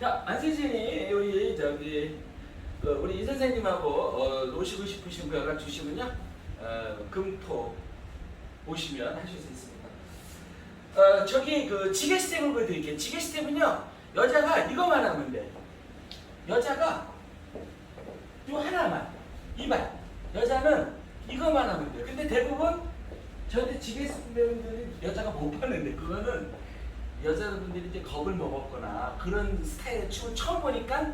자, 안세진이 우리 저기 그 우리 이 선생님하고 어, 노시고 싶으신 분 연락 주시면요. 어, 금토 오시면 하실 수 있습니다. 어, 저기 그 지게 스텝을 보여드릴게요. 지게 스텝은요. 여자가 이거만 하면 돼. 여자가 요 하나만 이만. 여자는 이거만 하면 돼. 근데 대부분 저한테 지게 스텝 배우들이 여자가 못 봤는데 그거는 여자분들이 이제 겁을 먹었거나 그런 스타일의 춤을 처음 보니까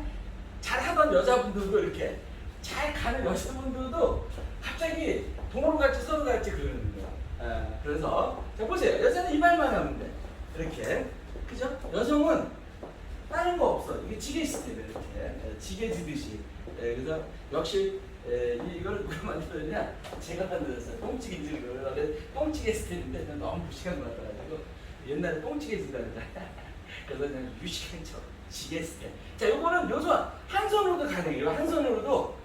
잘 하던 여자분들도 이렇게 잘 가는 여자분들도 갑자기 동물 같이 서로 같이 그러는 거야. 예, 그래서 자 보세요. 여자는 이 말만 하면 돼. 이렇게 그죠? 여성은 다른 거 없어. 이게 지게 스텝 이렇게 예, 지게 지듯이. 예, 그래서 역시 예, 이- 이걸 누가 만들었냐? 제가 만들었어요. 거. 뽕찌개 스텝인데 저는 너무 무식한 것 같아가지고 옛날에 지다 그랬잖아. 그래서 그냥 유식한 척 지게 스텝. 자, 요거는 요소 한 손으로도 가능해요. 한 손으로도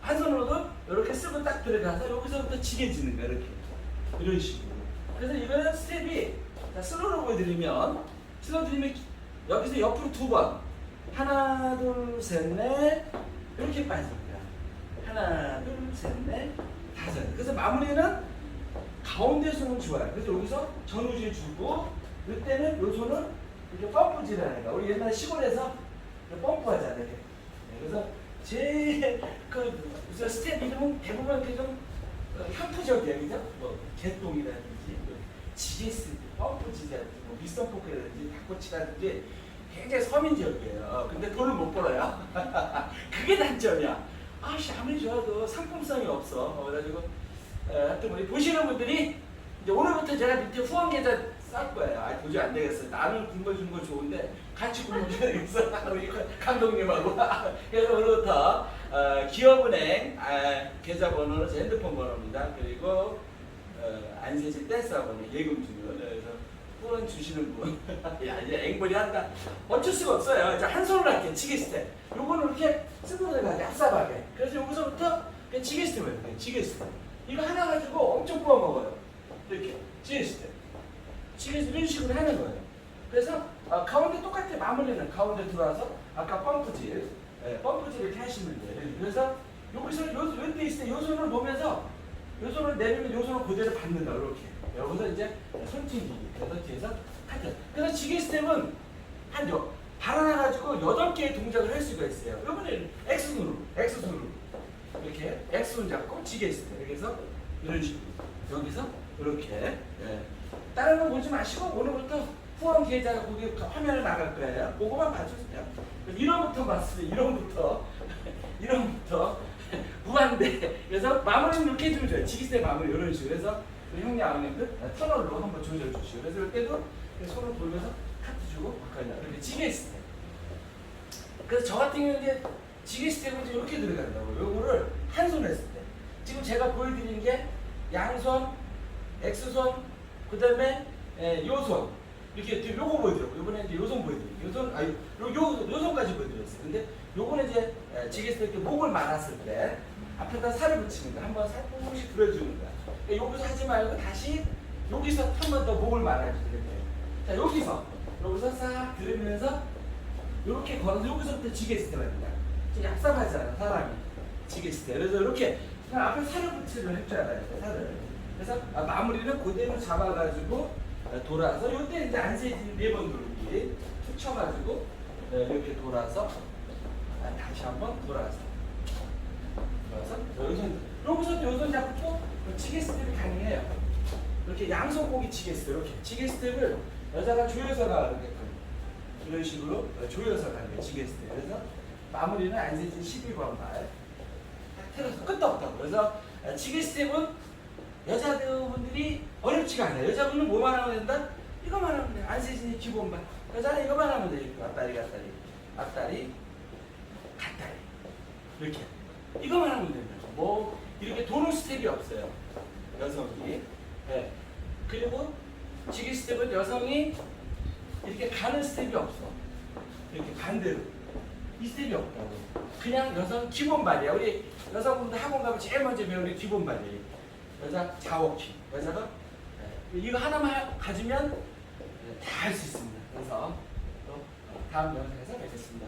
한 손으로도 이렇게 쓰고 딱 들어가서 여기서부터 지게 지는 거야 이렇게 이런 식으로. 그래서 이거는 스텝이 자, 슬로로 보여드리면 슬로우 드리면 여기서 옆으로 두 번. 하나, 둘, 셋, 넷. 이렇게 빠집니다. 하나, 둘, 셋, 넷, 다섯. 그래서 마무리는 가운데 손은 좋아요. 그래서 여기서 전우질 주고, 이때는 요 손은 이렇게 펌프질 하는 거야. 우리 옛날 시골에서 펌프 하잖아요. 이렇게. 네, 그래서 제일 그 우선 스텝 이름은 대부분 이렇게 좀 어, 현프적이에요. 그죠? 뭐 개똥이라든지, 뭐 지게스, 펌프질이라든지, 뭐 미스터 포크라든지, 닭꼬치라든지 굉장히 서민적이에요. 어, 근데 돈을 못 벌어요. 그게 단점이야. 아씨 아무리 좋아도 상품성이 없어. 어, 그래가지고 에, 하여튼 우리 보시는 분들이 이제 오늘부터 제가 밑에 후원 계좌 쌀 거예요. 아 도저히 안 되겠어. 나는 굶어 주는 거 좋은데 같이 굶어 줘야 되겠어. 감독님하고. 그래서 오늘부터 어, 기업은행 아, 계좌번호는 제 핸드폰 번호입니다. 그리고 어, 안세지 댄스 학원에 예금 주는 그래서 후원 주시는 분. 야 이제 앵벌이 한다. 어쩔 수가 없어요. 이제 한 손으로 할게 지게 스텝. 요거는 이렇게 쓰고 들어가게 얍삽하게. 그래서 여기서부터 그냥 지게 스텝을 해요. 지게 스텝. 이거 하나 가지고 엄청 구워 먹어요. 이렇게 스텝. 지게 스텝 이런 식으로 하는 거예요. 그래서 아, 가운데 똑같아 마무리는 가운데 들어와서 아까 펌프질, 예, 펌프질 이렇게 하시면 돼요. 그래서 여기서 요 요때 있을 때요 손을 놓으면서 요 손을 내리면 요 손을 그대로 받는다 이렇게. 여기서 이제 손튕기기. 그래서 뒤에서 하트. 그래서 지게 스텝은 한 요, 발 하나 가지고 여덟 개의 동작을 할 수가 있어요. 요번에 X손으로, X손으로. 이렇게 X손 잡고 지게 스텝. 그래서 이런 식으로. 여기서 이렇게. 예. 다른 거 보지 마시고 오늘부터 후원 계좌가 거기 화면에 나갈 거예요. 그거만 봐주세요. 1원부터 봤어요. 1원부터. 1원부터. 무한대. 그래서 마무리는 이렇게 해주면 좋아요. 지기세 마무리 이런 식으로. 그래서 우리 형님 아버님들 터널로 한번 조절 주시고. 그래서 이때도 손을 돌면서 카트 주고 바꿔냐. 이렇게 지게 스텝. 그래서 저 같은 경우는 이제 지게 스텝은 이렇게 들어간다고. 요거를 한 손에 했을 때. 지금 제가 보여드리는 게 양손, X손, 그 다음에 요손. 이렇게 지금 요거 보여드렸고, 이번에 이제 요손 보여드릴게요. 요손, 아니, 요, 요, 요손까지 보여드렸어요. 근데 요거는 이제 에, 지게 스텝 이렇게 목을 말았을 때 앞에다 살을 붙이는 거. 한번 살포시 들어주는 거야. 그러니까 여기서 하지 말고 다시 여기서 한 번 더 목을 말아주는 거예요. 자, 여기서, 여기서 싹 들으면서 이렇게 걸어서 여기서부터 지게 스텝 합니다. 좀 얍삽하잖아, 사람이. 지게 스텝. 그래서 이렇게 그냥 앞에 살을 붙이는 할줄 알아야 돼, 살을. 그래서 아, 마무리는 그대로 잡아가지고 아, 돌아서 요때 이제 안세진 네번 누르기 툭 쳐가지고 네, 이렇게 돌아서 아, 다시 한번 돌아서 돌아서 여기서 여기서 요손 잡고 또 지게 스텝이 가능해요. 이렇게 양손 고기 지게 스텝 이렇게 지게 스텝을 여자가 조여서 가게끔 이런 식으로 조여서 가는. 지게 스텝. 그래서 마무리는 안세진 12번 발. 딱 틀어서 끝도 없다고. 그래서 아, 지게 스텝은 여자분들이 어렵지가 않아요. 여자분은 뭐만 하면 된다? 이거만 하면 돼. 안세진이 기본만. 여자는 이거만 하면 돼. 이렇게 앞다리, 갓다리. 앞다리, 갓다리. 이렇게. 이거만 하면 된다. 뭐, 이렇게 도는 스텝이 없어요. 여성이. 네. 그리고 지기 스텝은 여성이 이렇게 가는 스텝이 없어. 이렇게 반대로. 이 스텝이 없다고. 그냥 여성 기본 발이야. 우리 여성분들 학원 가면 제일 먼저 배우는 기본 발이에요. 여자 자워킹. 여자가 네. 이거 하나만 하- 가지면 다 할 수 있습니다. 그래서 또 어, 다음 영상에서 뵙겠습니다.